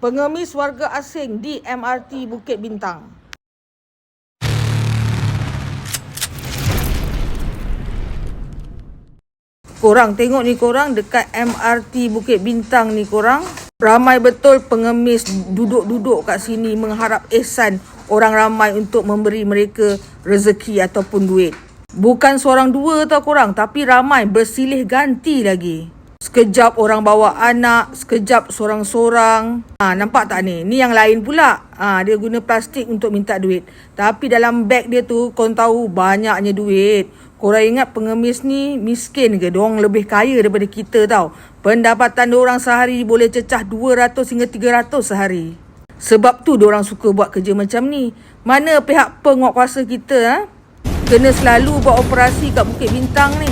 pengemis warga asing di MRT Bukit Bintang. Korang tengok ni korang dekat MRT Bukit Bintang ni korang. Ramai betul pengemis duduk-duduk kat sini mengharap ihsan orang ramai untuk memberi mereka rezeki ataupun duit. Bukan seorang dua tau korang tapi ramai bersilih ganti lagi. Sekejap orang bawa anak, sekejap seorang-seorang. Ha, nampak tak ni? Ni yang lain pula. Ha, dia guna plastik untuk minta duit. Tapi dalam beg dia tu, kau tahu banyaknya duit. Korang ingat pengemis ni miskin ke? Diorang lebih kaya daripada kita tau. Pendapatan diorang sehari boleh cecah 200 hingga 300 sehari. Sebab tu diorang suka buat kerja macam ni. Mana pihak penguatkuasa kita ha? Kena selalu buat operasi kat Bukit Bintang ni.